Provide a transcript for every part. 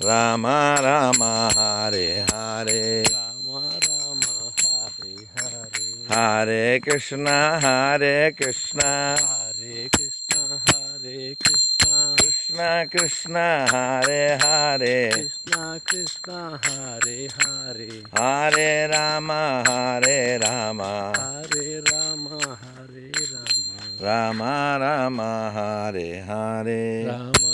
రామ రామ హరే హరే రామ రామ హరే హరే హరే కృష్ణ హరే కృష్ణ హరే కృష్ణ హరే కృష్ణ కృష్ణ కృష్ణ హరే హరే కృష్ణ కృష్ణ హరే హరే హరే రామ హరే రామ హరే రామ హరే రామ రామ రామ హరే హరే రామ రామ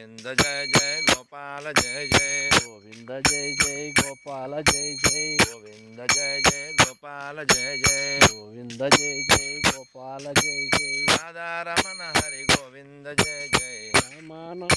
గోవింద జయ జయ గోపాల జయ జయ. గోవింద జయ జయ గోపాల జయ జయ. గోవింద జయ జయ గోపాల జయ జయ. గోవింద జయ జయ గోపాల జయ జయ. రాధారమణ హరి గోవింద జయ జయ. రామాన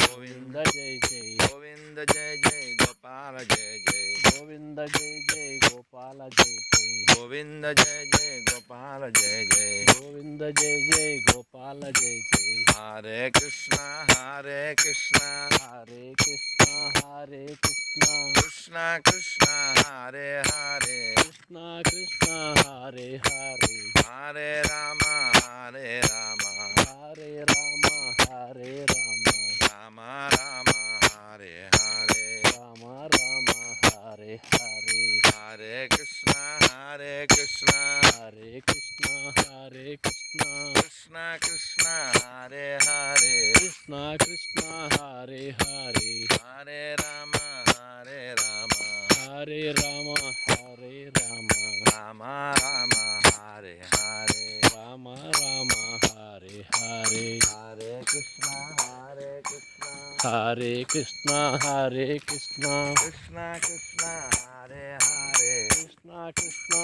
గోవింద జయ జయ. గోవింద జయ జయ గోపాల జయ జయ. గోవింద జయ జయ గోపాల జయ జయ గోవింద జయ జయ గోపాల జయ జయ గోవింద జయ జయ గోపాల జయ జయ హరే కృష్ణ హరే కృష్ణ హరే కృష్ణ హరే కృష్ణ కృష్ణ కృష్ణ హరే హరే కృష్ణ కృష్ణ హరే హరే హరే రామ కృష్ణ కృష్ణ హరే హరే కృష్ణ కృష్ణ హరే హరే హరే రామ హరే రామ హరే రామ హరే రామ రామ రామ హరే హరే రామ రామ హరే హరే హరే కృష్ణ హరే కృష్ణ హరే కృష్ణ హరే కృష్ణ కృష్ణ కృష్ణ హరే హరే కృష్ణ కృష్ణ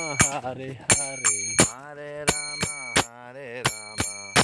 హరే హరే హరే రామ హరే రామ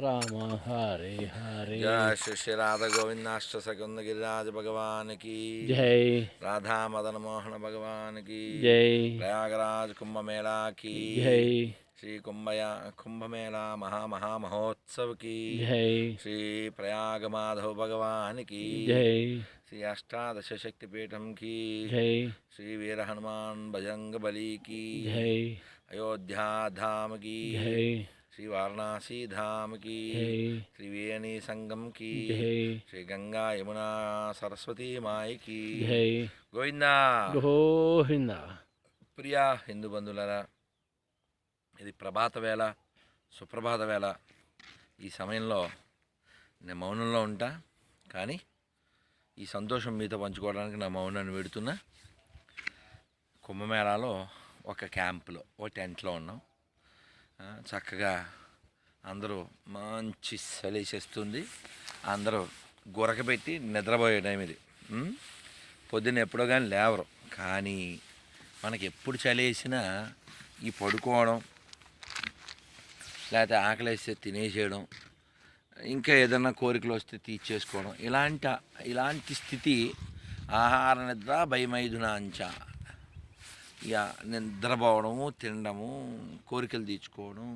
राम हरे हरे जय श्री श्री राधा गोविंदाष्ट सकुंद गिरिराज भगवान की जय राधा मदन मोहन भगवान की जय प्रयागराज कुंभ मेला की जय श्री कुंभया कुंभ मेला महा महा महोत्सव की जय श्री प्रयाग माधव भगवान की जय श्री अष्टादश शक्ति पीठम की जय श्री वीर हनुमान बजरंग बली की जय अयोध्या धाम की जय श्री वाराणसी धाम की జై श्री वेणी संगम की జై श्री गंगा यमुना सरस्वती माई की జై గోవిందా గోవింద ప్రియా హిందూ బంధువులరా ఇది ప్రభాత వేళ సుప్రభాత వేళ ఈ సమయంలో నేను మౌనంలో ఉంటా కానీ ఈ సంతోషం మీతో పంచుకోవడానికి నా మౌనాన్ని పెడుతున్నా కుంభమేళాలో ఒక క్యాంపులో ఒక టెంట్లో ఉన్నాం ఆ, చక్కగా అందరూ మంచి చలేసేస్తుంది అందరూ గురకబెట్టి నిద్రపోయే టైం ఇది. పొద్దున్న ఎప్పుడో కానీ లేవరు. కానీ మనకి ఎప్పుడు చలేసినా ఈ పడుకోవడం లేకపోతే ఆకలేస్తే తినేసేయడం ఇంకా ఏదైనా కోరికలు వస్తే తీర్చేసుకోవడం ఇలాంటి ఇలాంటి స్థితి ఆహార నిద్ర భయమైదునాంచ. ఇక నిద్రపోవడము తినడము కోరికలు తీర్చుకోవడం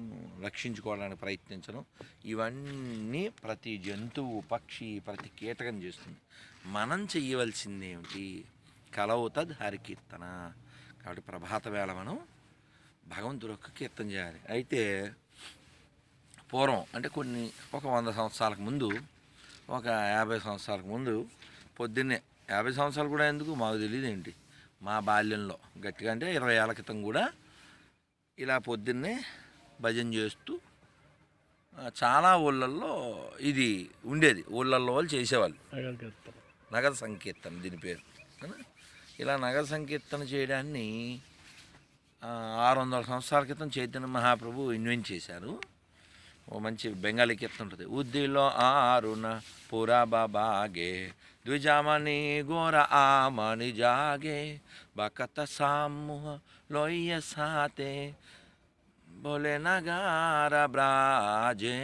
రక్షించుకోవడానికి ప్రయత్నించడం ఇవన్నీ ప్రతి జంతువు పక్షి ప్రతి కీటకం చేస్తుంది. మనం చెయ్యవలసింది ఏమిటి? కలవుతద్ హరికీర్తన. కాబట్టి ప్రభాత వేళ మనం భగవంతుడు యొక్క కీర్తన చేయాలి. అయితే పూర్వం అంటే కొన్ని ఒక వంద సంవత్సరాలకు ముందు ఒక యాభై సంవత్సరాలకు ముందు పొద్దున్నే యాభై సంవత్సరాలు కూడా ఎందుకు? మాకు తెలియదు ఏంటి? మా బాల్యంలో. గట్టిగా అంటే ఇరవై ఏళ్ళ క్రితం కూడా ఇలా పొద్దున్నే భజన చేస్తూ చాలా ఊళ్ళల్లో ఇది ఉండేది. ఊళ్ళల్లో వాళ్ళు చేసేవాళ్ళు. నగర సంకీర్తన దీని పేరు? ఇలా నగర సంకీర్తన చేయడాన్ని ఆరు వందల సంవత్సరాల క్రితం చైతన్య మహాప్రభు ఇన్వెంట్ చేశారు. ఓ మంచి బెంగాలీ కీర్తన ఉంటుంది. ఉద్దిలో ఆరున పురా బాబాగే ద్విజామణి గోర ఆమని జాగే బకత సాముహ లోయ సాతే బోలే నగార బ్రాజే.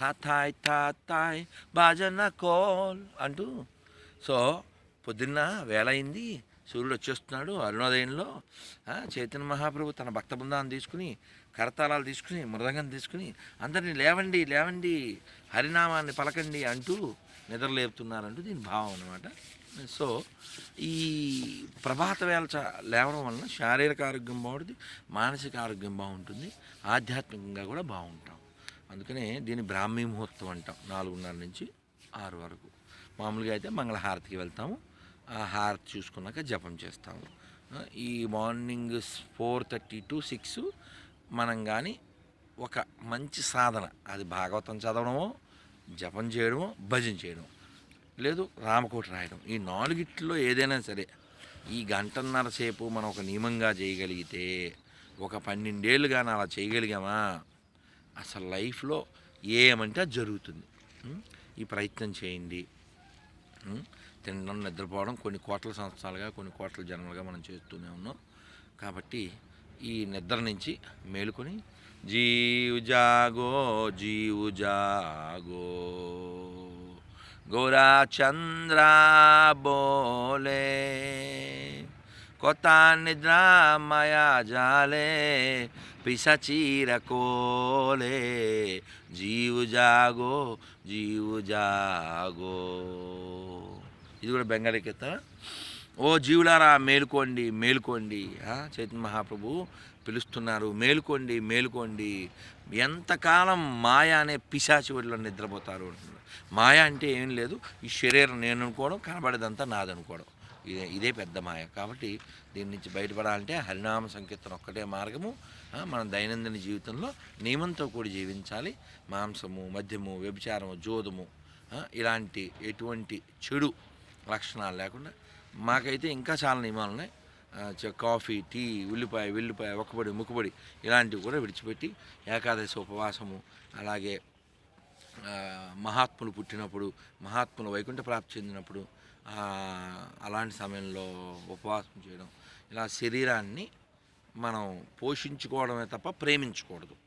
తాతాయ్ తాతాయ్ భజన కోల్ అంటూ. సో పొద్దున్న వేలైంది అయింది సూర్యుడు వచ్చేస్తున్నాడు అరుణోదయంలో. చైతన్య మహాప్రభు తన భక్త బృందాన్ని తీసుకుని కరతాళాలు తీసుకుని మృదంగం తీసుకుని అందరినీ లేవండి లేవండి హరినామాన్ని పలకండి అంటూ నిద్రలేపుతున్నారంటూ దీని భావం అనమాట సో ఈ ప్రభాత వేళ లేవడం వలన శారీరక ఆరోగ్యం బాగుంటుంది మానసిక ఆరోగ్యం బాగుంటుంది ఆధ్యాత్మికంగా కూడా బాగుంటాం. అందుకనే దీన్ని బ్రాహ్మీ ముహూర్తం అంటాం నాలుగున్నర నుంచి ఆరు వరకు. మామూలుగా అయితే మంగళహారతికి వెళ్తాము ఆ హారతి చూసుకున్నాక జపం చేస్తాము. ఈ morning four thirty to six మనం కానీ ఒక మంచి సాధన. అది భాగవతం చదవడమో జపం చేయడమో భజన చేయడం లేదు రామకోటి రాయడం. ఈ నాలుగిట్లో ఏదైనా సరే ఈ గంటన్నర సేపు మనం ఒక నియమంగా చేయగలిగితే ఒక పన్నెండేళ్ళు కానీ అలా చేయగలిగామా? అసలు లైఫ్లో ఏమంటే అది జరుగుతుంది. ఈ ప్రయత్నం చేయండి. తినడం నిద్రపోవడం కొన్ని కోట్ల సంవత్సరాలుగా కొన్ని కోట్ల జన్మలుగా మనం చేస్తూనే ఉన్నాం. కాబట్టి ఈ నిద్ర నుంచి మేలుకొని జీవు జాగో జీవు జాగో. గోరా చంద్ర బోలే కొత్త నిద్ర జాలే పిసచీర కోలే. జీవు జాగో జీవు జాగో. ఇది కూడా బెంగాలీ కీర్తన ఓ జీవులారా మేలుకోండి మేలుకోండి. చైతన్య మహాప్రభు పిలుస్తున్నారు. మేలుకోండి మేలుకోండి. ఎంతకాలం మాయా అనే పిశాచి ఒడిలో నిద్రపోతారు అంటున్నారు. మాయ అంటే ఏం లేదు. ఈ శరీరం నేను అనుకోవడం కనబడేదంతా నాదనుకోవడం ఇదే ఇదే పెద్ద మాయ. కాబట్టి దీని నుంచి బయటపడాలంటే హరినామ సంకీర్తన ఒక్కటే మార్గము. మన దైనందిన జీవితంలో నియమంతో కూడి జీవించాలి. మాంసము మద్యము వ్యభిచారము జోదము. ఇలాంటి ఎటువంటి చెడు లక్షణాలు లేకుండా మాకైతే ఇంకా చాలా నియమాలు ఉన్నాయి. చ- కాఫీ టీ ఉల్లిపాయ వెల్లిపాయ ఒక్కబడి ముక్కుబడి ఇలాంటివి కూడా విడిచిపెట్టి ఏకాదశి ఉపవాసము అలాగే మహాత్ములు పుట్టినప్పుడు మహాత్ములు వైకుంఠ ప్రాప్తి చెందినప్పుడు అలాంటి సమయంలో ఉపవాసం చేయడం ఇలా శరీరాన్ని మనం పోషించుకోవడమే తప్ప ప్రేమించకూడదు.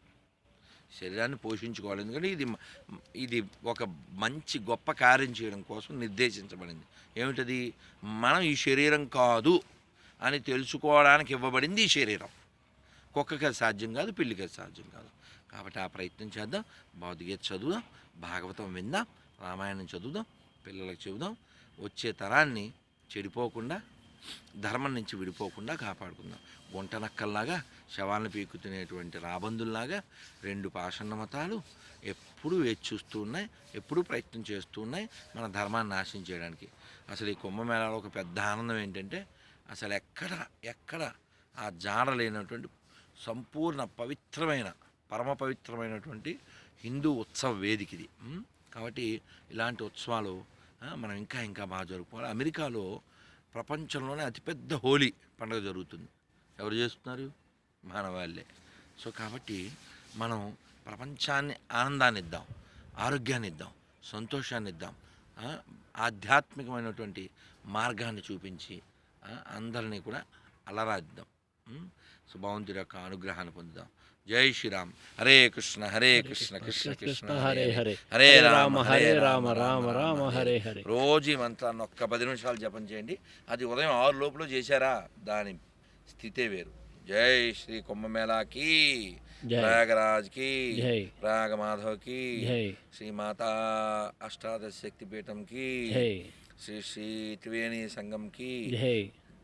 శరీరాన్ని పోషించుకోవాలి. ఎందుకంటే ఇది ఇది ఒక మంచి గొప్ప కార్యం చేయడం కోసం నిర్దేశించబడింది. ఏమిటది? మనం ఈ శరీరం కాదు అని తెలుసుకోవడానికి ఇవ్వబడింది ఈ శరీరం. కుక్కకి అది సాధ్యం కాదు పిల్లికి అది సాధ్యం కాదు. కాబట్టి ఆ ప్రయత్నం చేద్దాం. భౌతికత చదువుదాం భాగవతం విందాం రామాయణం చదువుదాం పిల్లలకు చెబుదాం. వచ్చే తరాన్ని చెడిపోకుండా ధర్మం నుంచి విడిపోకుండా కాపాడుకుందాం. గుంటనక్కల్లాగా శవాలను పీకుతునేటువంటి రాబందుల్లాగా రెండు పాషండ మతాలు ఎప్పుడూ వేచి చూస్తూ ఉన్నాయి ఎప్పుడూ ప్రయత్నం చేస్తూ ఉన్నాయి మన ధర్మాన్ని నాశనం చేయడానికి. అసలు ఈ కుంభమేళాలో ఒక పెద్ద ఆనందం ఏంటంటే అసలు ఎక్కడ ఎక్కడ ఆ జాడ లేనటువంటి సంపూర్ణ పవిత్రమైన పరమ పవిత్రమైనటువంటి హిందూ ఉత్సవ వేదిక ఇది. కాబట్టి ఇలాంటి ఉత్సవాలు మనం ఇంకా ఇంకా బాగా జరుపుకోవాలి. అమెరికాలో ప్రపంచంలోనే అతిపెద్ద హోలీ పండుగ జరుగుతుంది. ఎవరు చేస్తున్నారు? మానవాళ్ళే. సో కాబట్టి మనం ప్రపంచాన్ని ఆనందాన్ని ఇద్దాం ఆరోగ్యాన్ని ఇద్దాం సంతోషాన్ని ఇద్దాం ఆధ్యాత్మికమైనటువంటి మార్గాన్ని చూపించి అందరినీ కూడా అలరాద్దాం ఉం? సో భగవంతుడి యొక్క అనుగ్రహాన్ని పొందుదాం. జై శ్రీరామ్. హరే కృష్ణ హరే కృష్ణ కృష్ణ కృష్ణ హరే హరే హరే. రామ హరే రామ రామ రామ హరే హరే రోజు ఈ మంత్రాన్ని ఒక్క పది నిమిషాలు జపం చేయండి. అది ఉదయం ఆరు లోపల చేశారా? దాని స్థితే వేరు. జై శ్రీ కుంభమేళాకి. ప్రయాగరాజ్కి. ప్రయాగ మాధవ్కి. శ్రీ మాతా అష్టాదశ శక్తిపీఠం కి జై. శ్రీ శ్రీ త్రివేణి సంఘం కి